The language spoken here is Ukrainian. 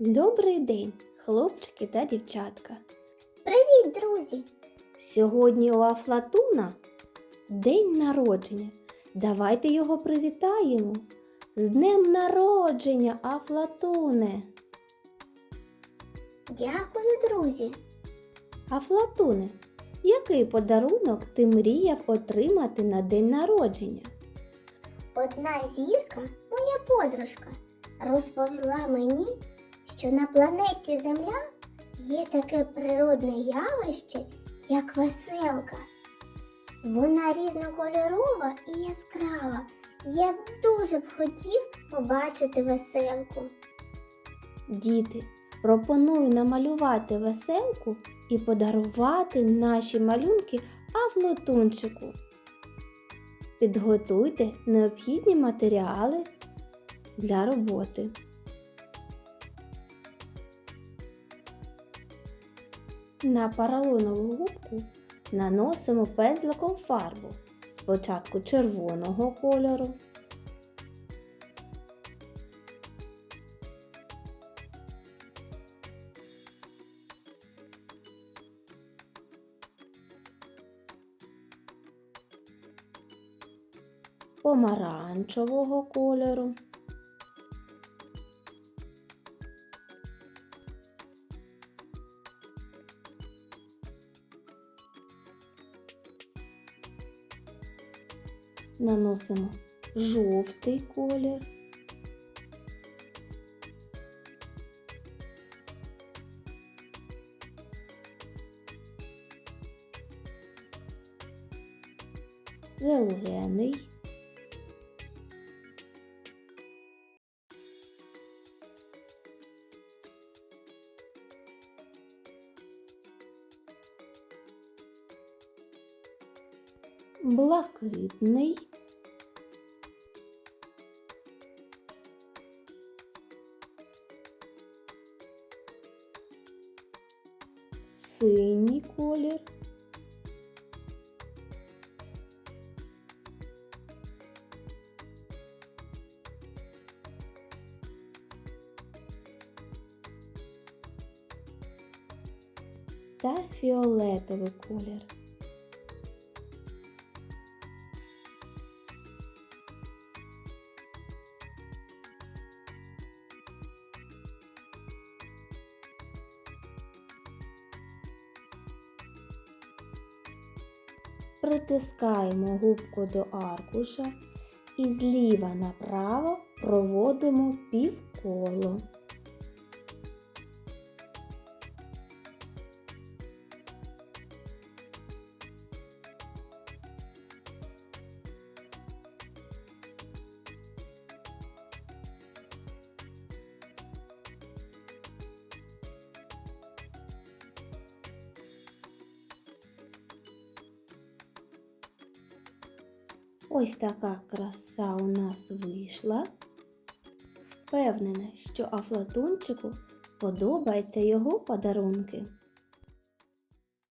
Добрий день, хлопчики та дівчатка. Привіт, друзі! Сьогодні у Афлатуна день народження. Давайте його привітаємо. З днем народження, Афлатуне! Дякую, друзі! Афлатуне, який подарунок ти мріяв отримати на день народження? Одна зірка, моя подружка, розповіла мені, що на планеті Земля є таке природне явище, як веселка. Вона різнокольорова і яскрава. Я дуже б хотів побачити веселку. Діти, пропоную намалювати веселку і подарувати наші малюнки Афлатунчику. Підготуйте необхідні матеріали для роботи. На поролонову губку наносимо пензликом фарбу. Спочатку червоного кольору, помаранчевого кольору, наносимо жовтий колір, зелений, блакитний, синій колір, та фіолетовий колір. Притискаємо губку до аркуша і зліва направо проводимо півколо. Ось така краса у нас вийшла. Впевнена, що Афлатунчику сподобаються його подарунки.